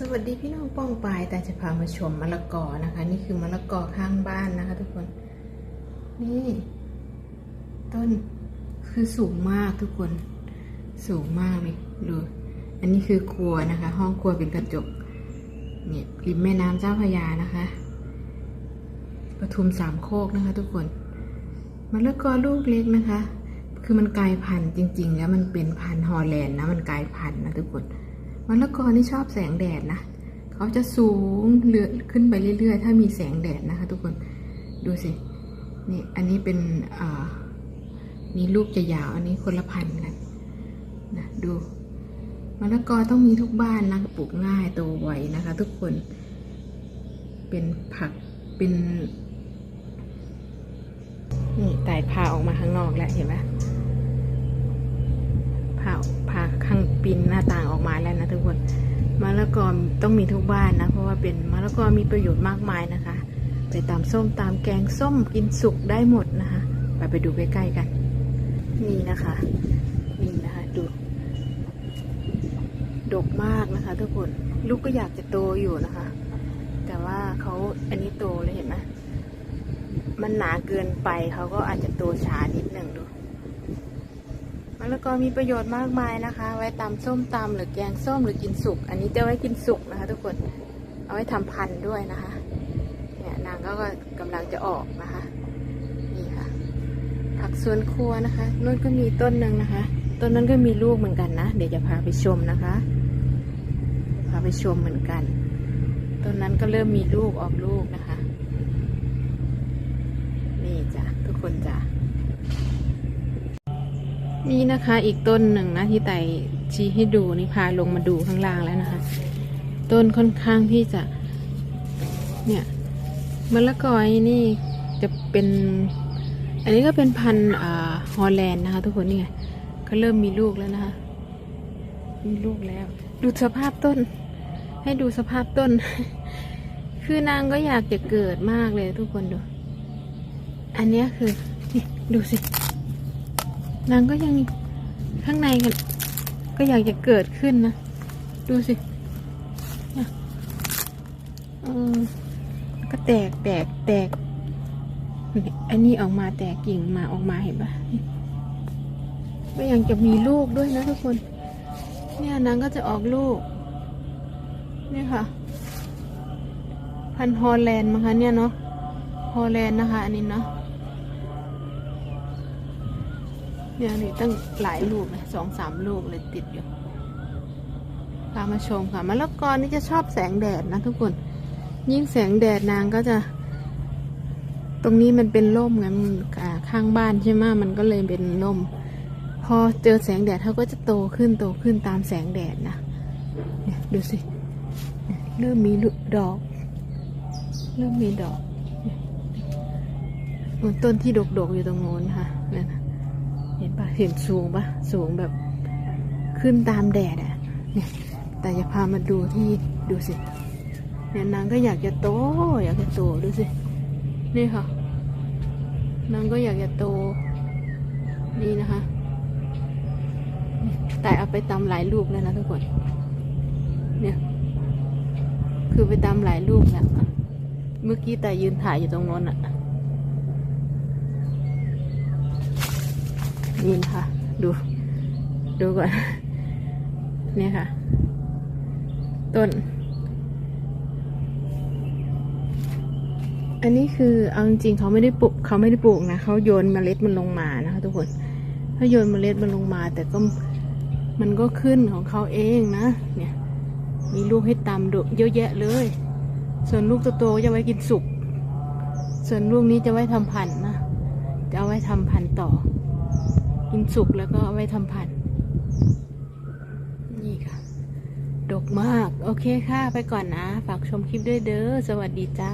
สวัสดีพี่น้องป้องปลายแต่จะพามาชมมะละกอนะคะ นี่คือมะละกอข้างบ้านนะคะ ทุกคน นี่ ต้นคือสูงมากทุกคน สูงมากเลยดูอันนี้คือครัวนะคะ ห้องครัวเป็นกระจกเนี่ยริมแม่น้ำเจ้าพระยานะคะปทุมสามโคกนะคะ ทุกคนมะละกอลูกเล็กนะคะ คือมันกลายพันธุ์จริง ๆ แล้วมันเป็นพันธุ์ฮอลแลนด์นะมันกลายพันธุ์นะทุกคน มะละกอนี่ชอบแสงแดดนะเขาจะสูงเลื่อนขึ้นไปเรื่อยๆ ถ้ามีแสงแดดนะคะ ทุกคนดูสินี่อันนี้เป็นอ่านี่ลูกจะยาวอันนี้คนละพันกันนะดูมะละกอต้องมีทุกบ้านนะปลูกง่ายโตไวนะคะ ทุกคน เป็นผักเป็นนี่ไต่ผ่าออกมาข้างนอกแล้วเห็นไหมผ่าผ่า ปินหน้าต่างออกมาแล้วนะทุกคนมะละกอต้องมีทุกบ้านนะ เพราะว่าเป็นมะละกอมีประโยชน์มากมายนะคะ ไปตามส้มตามแกงส้มกินสุกได้หมดนะคะ ไปไปดูใกล้ๆกัน นี่นะคะนี่นะคะดูดกมากนะคะ ทุกคนลูกก็อยากจะโตอยู่นะคะ แต่ว่าเขาอันนี้โตเลยเห็นไหมมันหนาเกินไปเขาก็อาจจะโตช้านิดหนึ่งดู ละกอมีประโยชน์มากมายนะคะ ไว้ตำส้มตำหรือแกงส้มหรือกินสุก อันนี้จะไว้กินสุกนะคะ ทุกคน เอาไว้ทำพันธุ์ด้วยนะคะ เนี่ยนางก็กำลังจะออกนะคะ นี่ค่ะ ผักสวนครัวนะคะนู่นก็มีต้นหนึ่งนะคะ ต้นนั้นก็มีลูกเหมือนกันนะ เดี๋ยวจะพาไปชมนะคะ พาไปชมเหมือนกัน ต้นนั้นก็เริ่มมีลูกออกลูกนะคะ นี่จ้ะทุกคนจ้ะ นี่นะคะอีกต้นหนึ่งนะที่ไต่ชี้ให้ดูนี่พาลงมาดูข้างล่างแล้วนะคะ ต้นค่อนข้างที่จะ เนี่ยมะละกอยนี่จะเป็น อันนี้ก็เป็นพันธุ์ฮอลแลนด์นะคะ ทุกคนนี่ไงก็เริ่มมีลูกแล้วนะคะ มีลูกแล้ว ดูสภาพต้น ให้ดูสภาพต้น คือนางก็อยากจะเกิดมากเลยทุกคนดู อันนี้คือนี่ดูสิ นางก็ยังข้างในกันก็อยากจะเกิดขึ้นนะ ดูสิเออก็แตกแตกแตก อันนี้ออกมาแตกกิ่งมาออกมาเห็นปะก็ยังจะมีลูกด้วยนะทุกคน เนี่ยนางก็จะออกลูก นี่ค่ะ พันฮอลแลนด์มั้งคะเนี่ยเนาะ ฮอลแลนด์นะคะ อันนี้เนาะ เนี่ยนี่ตั้งหลายลูกเลยสองสามลูกเลยติดอยู่พามาชมค่ะมะละกอนี่จะชอบแสงแดดนะทุกคน ยิ่งแสงแดดนางก็จะ ตรงนี้มันเป็นร่มไงมันอ่าข้างบ้านใช่ไหมมันก็เลยเป็นร่ม พอเจอแสงแดดเขาก็จะโตขึ้นโตขึ้นตามแสงแดดนะเนี่ยดูสิเริ่มมีลูกดอก เริ่มมีดอกเนี่ยนู่นต้นที่ดกๆอยู่ตรงโน้นค่ะนั่นนะ เห็นปะเห็นสูงปะสูงแบบขึ้นตามแดดอะเนี่ยแต่จะพามาดูที่ดูสิเนี่ยนางก็อยากจะโต อยากจะโตดูสิ นี่ค่ะ นางก็อยากจะโต นี่นะคะ แต่เอาไปตำหลายลูกแล้วนะทุกคน เนี่ย คือไปตำหลายลูกแล้ว เมื่อกี้แต่ยืนถ่ายอยู่ตรงโน้นอะ นี่นะคะ ดู ดูก่อน เนี่ยค่ะ ต้น อันนี้คือเอาจริงเขาไม่ได้ปลูกเขาไม่ได้ปลูกนะเขาโยนเมล็ดมันลงมานะคะทุกคนถ้าโยนเมล็ดมันลงมา แต่ก็มันก็ขึ้นของเขาเองนะ เนี่ย มีลูกให้ตำดเยอะแยะเลย ส่วนลูกโตๆจะไว้กินสุก ส่วนลูกนี้จะไว้ทำพันธุ์นะ จะเอาไว้ทำพันธุ์ต่อ กินสุกแล้วก็เอาไว้ทำพันนี่ค่ะ ดกมาก โอเคค่ะ ไปก่อนนะ ฝากชมคลิปด้วยเด้อ สวัสดีจ้า